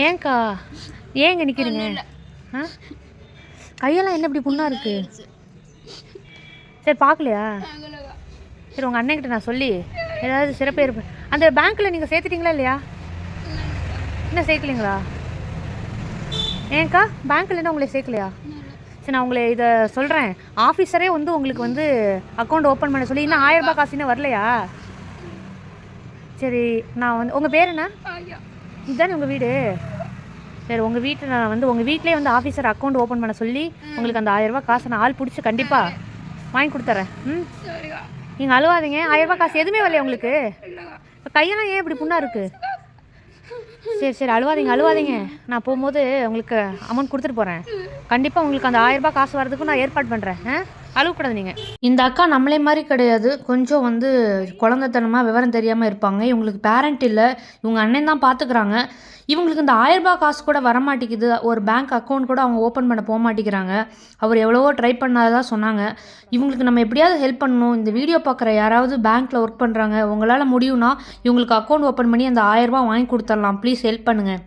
ஏன்க்கா ஏங்க நிற்கிறீங்க ஆ? கையெல்லாம் என்ன இப்படி புண்ணா இருக்கு? சரி பார்க்கலையா? சரி உங்கள் அண்ணன்கிட்ட நான் சொல்லி ஏதாவது சிறப்பு இருப்பேன் அந்த பேங்க்கில் நீங்கள் சேர்த்துட்டீங்களா இல்லையா? இன்னும் சேர்க்கலீங்களா? ஏன்க்கா பேங்க்கில் என்ன உங்களை சேர்க்கலையா? சரி நான் உங்களை இதை சொல்கிறேன் ஆஃபீஸரே வந்து உங்களுக்கு வந்து அக்கௌண்ட் ஓப்பன் பண்ண சொல்லி இன்னும் ஆயிரம் ரூபாய் காசு இன்னும் வரலையா? சரி நான் வந்து உங்கள் பேர் என்ன? இதுதானே உங்கள் வீடு? சரி உங்கள் வீட்டில் நான் வந்து உங்கள் வீட்டிலே வந்து ஆஃபீஸர் அக்கௌண்ட் ஓப்பன் பண்ண சொல்லி உங்களுக்கு அந்த ஆயிரரூபா காசை நான் ஆள் பிடிச்சி கண்டிப்பாக வாங்கி கொடுத்துட்றேன் ம்? நீங்கள் அழுவாதீங்க. ஆயிரரூபா காசு எதுவுமே வரலையா உங்களுக்கு? இப்போ கையெல்லாம் ஏன் இப்படி புண்ணாக இருக்குது சரி சரி அழுவாதீங்க அழுவாதீங்க. நான் போகும்போது உங்களுக்கு அமௌண்ட் கொடுத்துட்டு போகிறேன் கண்டிப்பாக உங்களுக்கு அந்த ஆயிரரூபா காசு வரதுக்கும் நான் ஏற்பாடு பண்ணுறேன் ஆ? அழுகக்கூடாது நீங்கள் இந்த அக்கா நம்மளே மாதிரி கிடையாது. கொஞ்சம் வந்து குழந்தைத்தனமாக விவரம் தெரியாமல் இருப்பாங்க. இவங்களுக்கு பேரண்ட் இல்லை. இவங்க அண்ணன் தான் பார்த்துக்கிறாங்க இவங்களுக்கு இந்த ஆயிரரூபா காசு கூட வரமாட்டேங்குது. ஒரு பேங்க் அக்கௌண்ட் கூட அவங்க ஓப்பன் பண்ண போக மாட்டேங்கிறாங்க. அவர் எவ்வளவோ ட்ரை பண்ணாதான் சொன்னாங்க. இவங்களுக்கு நம்ம எப்படியாவது ஹெல்ப் பண்ணணும். இந்த வீடியோ பார்க்குற யாராவது பேங்க்கில் ஒர்க் பண்ணுறாங்க உங்களால் முடியும்னா இவங்களுக்கு அக்கௌண்ட் ஓப்பன் பண்ணி அந்த ஆயிரரூபா வாங்கி கொடுத்துடலாம். ப்ளீஸ் ஹெல்ப் பண்ணுங்கள்